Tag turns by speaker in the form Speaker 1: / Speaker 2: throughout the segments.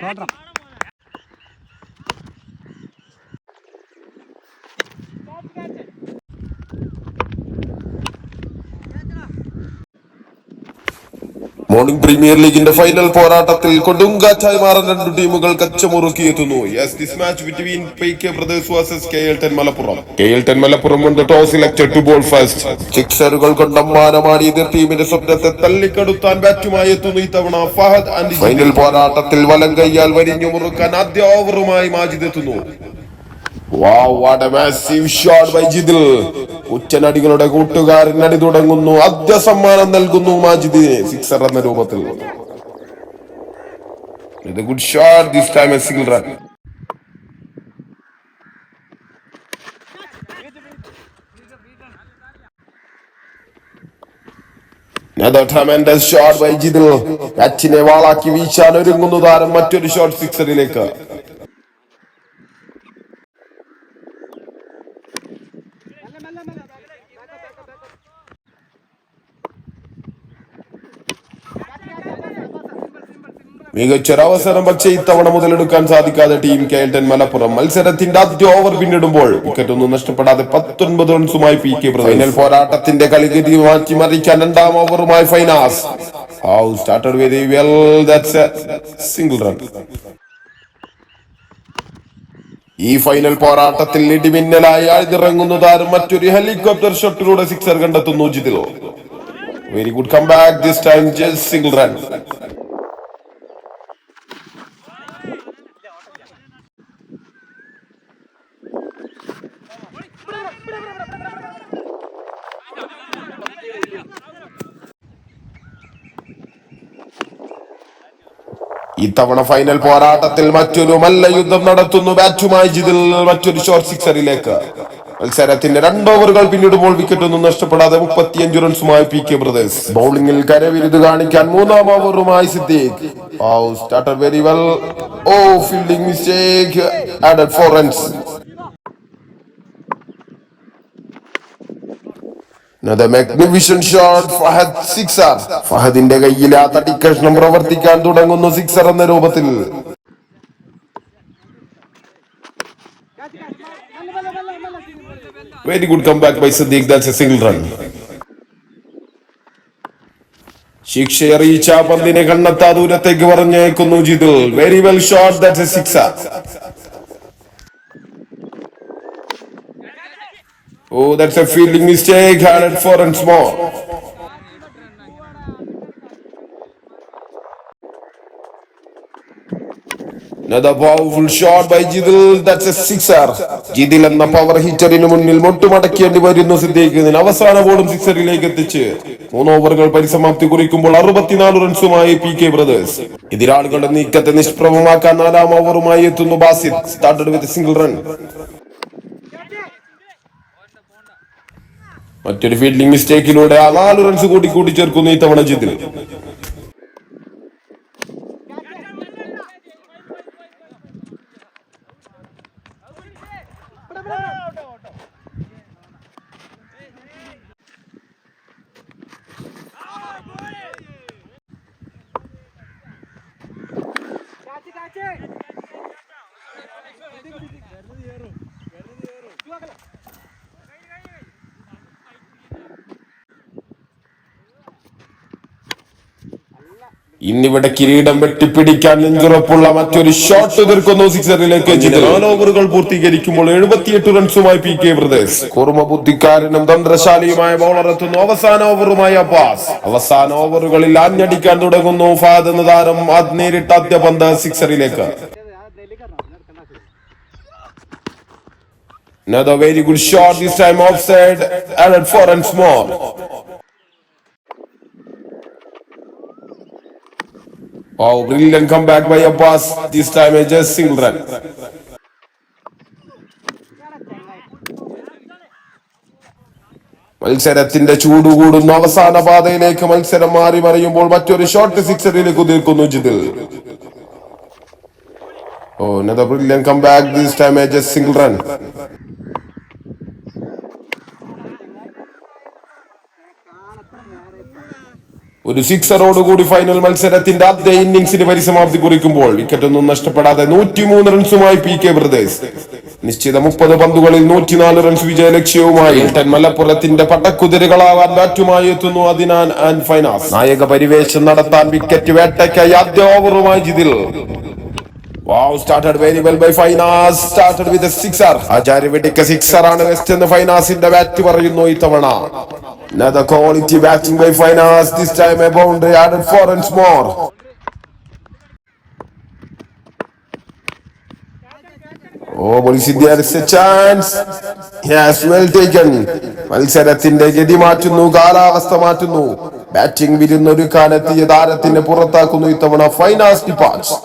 Speaker 1: Chodra. Morning premier ലീഗിന്റെ final പോരാട്ടത്തിൽ കൊടുങ്കാറ്റായി മാറാൻ രണ്ടു ടീമുകൾ കച്ചമുറുക്കിയെത്തുന്നു. Yes this match between P K brothers versus K L ten Malappuram K L ten Malappuram മുൻ toss elected to bowl first സിക്സറുകൾ കൊണ്ടമ്മാനമാടി എതിർ ടീമിന്റെ സ്വപ്നത്തെ തള്ളിക്കെടുത്താൻ ബാറ്റുമായി എത്തുന്നു ഇത്തവണ ഫഹദ് ആൻഡ് ഫൈനൽ പോരാട്ടത്തിൽ വലം കൈയാൽ വരിഞ്ഞു മുറുക്കാൻ ആദ്യ ഓവറുമായി മാജിദ് എത്തുന്നു. ഉച്ചനടികളുടെ കൂട്ടുകാരൻ അടി തുടങ്ങുന്നു. ആദ്യ സമ്മാനം നൽകുന്നു മാജിദിന്. സിക്സർ എന്ന രൂപത്തിൽ. ഇത് shot this time a single run Another tremendous shot by Jithil കാറ്റിനെ വാളാക്കി വീശാൻ ഒരുങ്ങുന്നു താരം. മറ്റൊരു ഷോട്ട് സിക്സറിലേക്ക് മികച്ചൊരവസരം പക്ഷേ ഇത്തവണ മുതലെടുക്കാൻ സാധിക്കാതെ ടീം കേൾട്ടൻ മലപ്പുറം മത്സരത്തിന്റെ ആദ്യ ഓവർ പിന്നിടുമ്പോൾ വിക്കറ്റൊന്നും നഷ്ടപ്പെടാതെ പത്തൊൻപത് റൺസുമായി പി കെ ഫൈനൽ പോരാട്ടത്തിന്റെ കളിഗതി മാറ്റിമറിക്കാൻ രണ്ടാം ഓവറുമായി Finas. Started well that's single run ഈ ഫൈനൽ പോരാട്ടത്തിൽ ഇടിമിന്നലായി ആഴ്ന്നിറങ്ങുന്ന താരം മറ്റൊരു ഹെലികോപ്റ്റർ ഷോട്ടിലൂടെ സിക്സർ കണ്ടെത്തുന്നു ജിതിലോ. Very good come back this time just single run ഇത്തവണ ഫൈനൽ പോരാട്ടത്തിൽ മറ്റൊരു മല്ലയുദ്ധം നടത്തുന്നു ബാറ്റുമായി ജിതിൽ മറ്റൊരു ഷോർട്ട് സിക്സറിലേക്ക് മത്സരത്തിന്റെ രണ്ട് ഓവറുകൾ പിന്നിടുമ്പോൾ വിക്കറ്റ് ഒന്നും നഷ്ടപ്പെടാതെ മുപ്പത്തിയഞ്ച് റൺസുമായി പി കെ ബ്രദേഴ്സ് ബൗളിംഗിൽ കരവിരുത് കാണിക്കാൻ മൂന്നാം ഓവറുമായി Siddique. Starter very well oh fielding mistake added four runs Another magnificent shot ഫഹദിന്റെ കയ്യിൽ ആ തടിക്കഷ്ണം പ്രവർത്തിക്കാൻ തുടങ്ങുന്നു സിക്സർ എന്ന രൂപത്തിൽ. Very good come back single run ശിക്ഷയറിയിച്ച പന്തിനെ കണ്ണെത്താ ദൂരത്തേക്ക് പറഞ്ഞേക്കുന്നു Jithul very well shot that's a sixer Oh, that's a fielding mistake. It four runs more. Another powerful shot by Jidil. That's a sixer. Jithil എന്ന power ഹിറ്ററിന് മുന്നിൽ മുട്ടുമടക്കേണ്ടി വരുന്നു സിദ്ദീഖിന് അവസാന ബോളും സിക്സറിലേക്ക് എത്തിച്ച് മൂന്ന് ഓവറുകൾ പരിസമാപ്തി കുറിക്കുമ്പോൾ അറുപത്തിനാല് റൺസുമായി പി കെ ബ്രദേഴ്സ് എതിരാളികളുടെ നീക്കത്തെ നിഷ്പ്രഭമാക്കാൻ നാലാം ഓവറുമായി എത്തുന്നു Basid started with single run മറ്റൊരു ഫീൽഡിംഗ് മിസ്റ്റേക്കിലൂടെ ആ നാല് റൺസ് കൂടി കൂട്ടി ചേർക്കുന്നു ഈ തവണ ജിതിൽ ഇന്നിവിടെ കിരീടം വെട്ടിപ്പിടിക്കാൻ നെഞ്ചുറപ്പുള്ള മറ്റൊരു ഷോട്ട് എതിർക്കുന്നു സിക്സറിലേക്ക് നാല് ഓവറുകൾ പൂർത്തീകരിക്കുമ്പോൾ എഴുപത്തിയെട്ട് റൺസുമായി പി കെ ബ്രദേഴ്സ് കുറുമ ബുദ്ധിക്കാരനും തന്ത്രശാലിയുമായ ബൗളർ എത്തുന്നു. അവസാന ഓവറുമായ അബ്ബാസ് അവസാന ഓവറുകളിൽ ആഞ്ഞടിക്കാൻ തുടങ്ങുന്നു. ഫാദ് എന്ന താരം അത് നേരിട്ട് ആദ്യ പന്ത് സിക്സറിലേക്ക്. Another very good shot, this time offside, added four runs more. Wow, brilliant comeback by Abbas. This time a just single run. മത്സരത്തിന്റെ ചൂട് കൂടുന്ന അവസാന പാതയിലേക്ക് മത്സരം മാറി മറിയുമ്പോൾ മറ്റൊരു ഷോർട്ട് സിക്സറിലേക്ക് ഉതിർക്കുന്നു Jithil oh another brilliant comeback this time a just single run. ഒരു സിക്സറോടുകൂടി ഫൈനൽ മത്സരത്തിന്റെ ആദ്യ ഇന്നിംഗ്സിന് പരിസമാപ്തി കുറിക്കുമ്പോൾ വിക്കറ്റൊന്നും നഷ്ടപ്പെടാതെ നൂറ്റിമൂന്ന് റൺസുമായി പി കെ ബ്രദേഴ്സ് നിശ്ചിത മുപ്പത് പന്തുകളിൽ നൂറ്റിനാല് റൺസ് വിജയ ലക്ഷ്യവുമായി ടെൻ മലപ്പുറത്തിന്റെ പട്ടക്കുതിരകളാവാൻ ബാറ്റുമായി എത്തുന്നു അദിനാൻ ആൻഡ് ഫൈനാസ്. നായക പരിവേഷം നടത്താൻ വിക്കറ്റ് വേട്ടയ്ക്കായി ആദ്യ ഓവറുമായി Jithil. Wow, started very well by Finance. Started with a sixer. ആചാര്യ വെട്ടിക്ക സിക്സർ ആണ് വെസ്റ്റ് എന്ന് ഫൈനാസിന്റെ ബാറ്റ് പറയുന്നു ഇത്തവണ Another quality batting by Finance. This time a boundary added four runs more. Oh, police there is a chance. Yes, well taken. മത്സരത്തിന്റെ ഗതി മാറ്റുന്നു കാലാവസ്ഥ മാറ്റുന്നു ബാറ്റിംഗ് വിരുന്നൊരുക്കാനെത്തിയ താരത്തിന് പുറത്താക്കുന്നു ഇത്തവണ Finas departs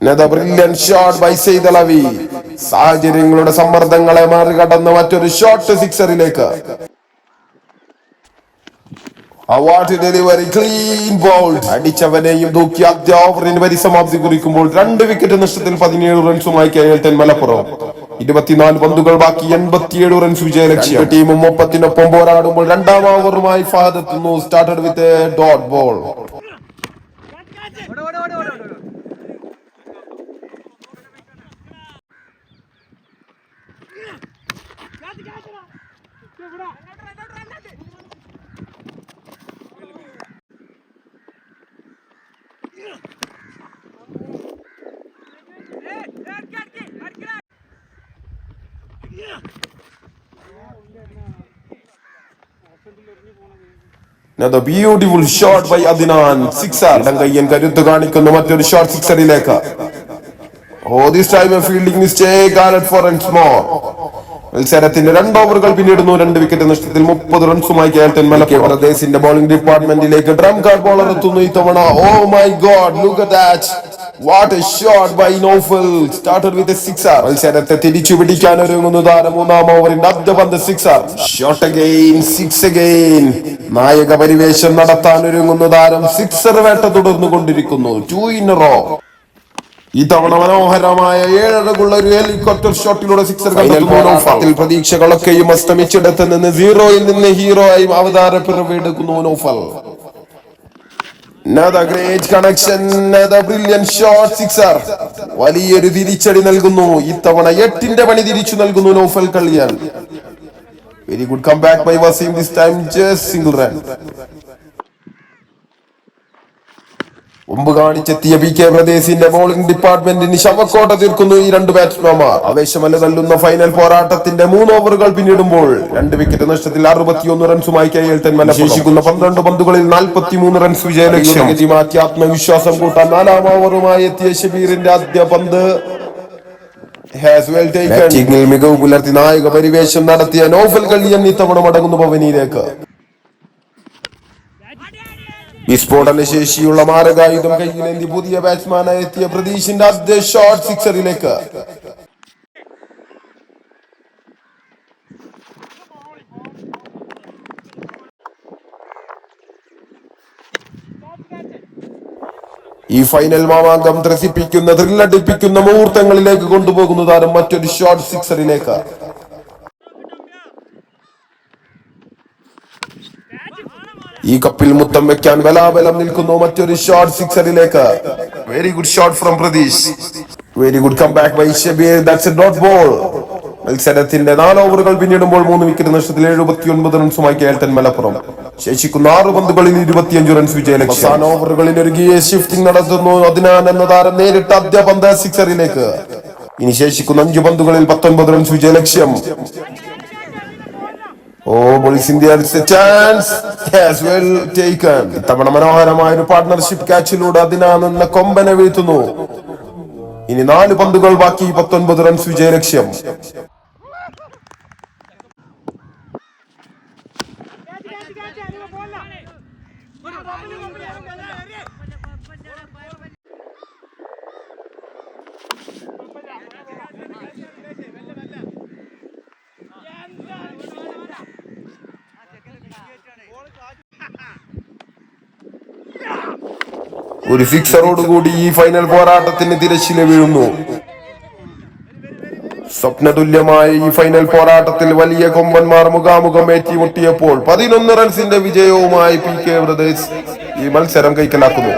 Speaker 1: Another by Alavi. സാഹചര്യങ്ങളുടെ സമ്മർദ്ദങ്ങളെ മറികടന്ന് മറ്റൊരു ഷോട്ട് സിക്സറിലേക്ക് ഡെലിവറി ക്ലീൻ ബോൾ അടിച്ചവനെയും തൂക്കി ആദ്യ ഓവറിന് പരിസമാപ്തി കുറിക്കുമ്പോൾ രണ്ട് വിക്കറ്റ് നഷ്ടത്തിൽ പതിനേഴ് റൺസുമായി കേരളത്തിൽ മലപ്പുറം. ഇരുപത്തിനാല് പന്തുകൾ ബാക്കി എൺപത്തിയേഴ് റൺസ് വിജയലക്ഷ്യം. ടീമും മുപ്പത്തിനൊപ്പം പോരാടുമ്പോൾ രണ്ടാം ഓവറുമായി ഫഹദ് എത്തുന്നു started with dot ball Another beautiful shot by Adnan. Sixer. ഇടം കയ്യൻ കരുത്ത് കാണിക്കുന്നു. മറ്റൊരു ഷോട്ട് സിക്സറിലേക്ക് ഓ this time a fielding mistake allot four runs more മത്സരത്തിന്റെ രണ്ട് ഓവറുകൾ പിന്നിടുന്നു. രണ്ട് വിക്കറ്റ് നഷ്ടത്തിൽ മുപ്പത് റൺസുമായി കേൾട്ടൻ മലപ്പുറം. പ്രദേശിന്റെ ബോളിംഗ് ഡിപ്പാർട്ട്മെന്റിലേക്ക് ഡ്രം കാർഡ് ബോളർ എത്തുന്നു ഇത്തവണ. ഓ my god look that what a shot by Noufal started with sixer മത്സരത്തെ തിരിച്ചു പിടിക്കാൻ ഒരുങ്ങുന്നു താരം. മൂന്നാം ഓവറിന്റെ ആദ്യ പന്ത് sixer shot again six again നായക പരിവേഷം നടത്താൻ ഒരുങ്ങുന്നു താരം. സിക്സർ വേട്ട തുടർന്നു കൊണ്ടിരിക്കുന്നു ടു ഇൻ റോ ഇത്തവണ മനോഹരമായ ഏഴരകുള്ള ഒരു ഹെലികോപ്റ്റർ ഷോട്ടിലൂടെ സിക്സർ കണ്ടെത്തുന്നു. പ്രതീക്ഷകളൊക്കെയും അസ്തമിച്ചിടത്ത് നിന്ന് സീറോയിൽ നിന്ന് ഹീറോ ആയി അവതാര പിറവിയെടുക്കുന്നു Naufal Another great connection, another brilliant shot sixer. വലിയൊരു തിരിച്ചടി നൽകുന്നു. ഇത്തവണ എട്ടിന്റെ പണി തിരിച്ചു നൽകുന്നു Noufal കളിയാൻ very good come back by Waseem this time just single run മുമ്പ് കാണിച്ചെത്തിയ പി കെ പ്രദേശിന്റെ ബോളിംഗ് ഡിപ്പാർട്ട്മെന്റിന് ശവക്കോട്ട തീർക്കുന്നു ഈ രണ്ട് ബാറ്റ്സ്മാൻമാർ ആവേശമല്ല തല്ലുന്ന ഫൈനൽ പോരാട്ടത്തിന്റെ മൂന്ന് ഓവറുകൾ പിന്നിടുമ്പോൾ രണ്ട് വിക്കറ്റ് നഷ്ടത്തിൽ അറുപത്തിയൊന്ന് റൺസുമായി കെ എൽ തെന്മല ശേഷിക്കുന്ന പന്ത്രണ്ട് പന്തുകളിൽ നാൽപ്പത്തിമൂന്ന് റൺസ് വിജയലക്ഷ്യം. മാറ്റി ആത്മവിശ്വാസം കൂട്ടാൻ നാലാം ഓവറുമായി എത്തിയ ഷബീറിന്റെ ആദ്യ പന്ത്. മികവ് പുലർത്തി നായക പരിവേഷം നടത്തിയ നോഫൽ കളിയൻ ഇത്തവണ മടങ്ങുന്നു ഭവനിയിലേക്ക്. വിസ്ഫോടന ശേഷിയുള്ള മാരകായുധം കയ്യിലേന്തി പുതിയ ബാറ്റ്സ്മാനായി എത്തിയ പ്രതീഷിന്റെ ആദ്യ ഷോട്ട് സിക്സറിലേക്ക് ഈ ഫൈനൽ മാമാങ്കം ത്രസിപ്പിക്കുന്ന ത്രില്ലടിപ്പിക്കുന്ന മുഹൂർത്തങ്ങളിലേക്ക് കൊണ്ടുപോകുന്നതാണ് മറ്റൊരു ഷോട്ട് സിക്സറിലേക്ക് ഈ കപ്പിൽ മുത്തം വെക്കാൻ ബലാബലം നിൽക്കുന്നു മറ്റൊരു shot സിക്സറിലേക്ക് very good shot from Pratheesh very good come back by Shabeer that's a dot ball മത്സരത്തിന്റെ നാല് ഓവറുകൾ പിന്നിടുമ്പോൾ മൂന്ന് വിക്കറ്റ് നഷ്ടത്തിൽ എഴുപത്തി ഒൻപത് റൺസുമായി കേൾട്ടൻ മലപ്പുറം. ശേഷിക്കുന്ന ആറ് പന്തുകളിൽ ഇരുപത്തിയഞ്ച് റൺസ് വിജയലക്ഷ്യം. അവസാന ഓവറുകളിൽ ഒരു ഷിഫ്റ്റിംഗ് നടത്തുന്നു. അതിനാൽ എന്ന താരം നേരിട്ട് ആദ്യ പന്ത് സിക്സറിലേക്ക് ഇനി ശേഷിക്കുന്ന അഞ്ച് പന്തുകളിൽ പത്തൊൻപത് റൺസ് വിജയലക്ഷ്യം. Oh ബോളിസ് India chance. Has well taken ഇത്തവണ മനോഹരമായ ഒരു പാർട്ണർഷിപ്പ് ക്യാച്ചിലൂടെ അതിനാ നിന്ന കൊമ്പനെ വീഴ്ത്തുന്നു. ഇനി നാല് പന്തുകൾ ബാക്കി പത്തൊൻപത് റൺസ് വിജയലക്ഷ്യം. ഒരു സിക്സറോട് കൂടി ഈ ഫൈനൽ പോരാട്ടത്തിന് തിരശ്ശില വീഴുന്നു. സ്വപ്നതുല്യമായ ഈ ഫൈനൽ പോരാട്ടത്തിൽ വലിയ കൊമ്പന്മാർ മുഖാമുഖം ഏറ്റുമുട്ടിയപ്പോൾ പതിനൊന്ന് റൺസിന്റെ വിജയവുമായി പി കെ ബ്രദേഴ്സ് ഈ മത്സരം കൈക്കലാക്കുന്നു.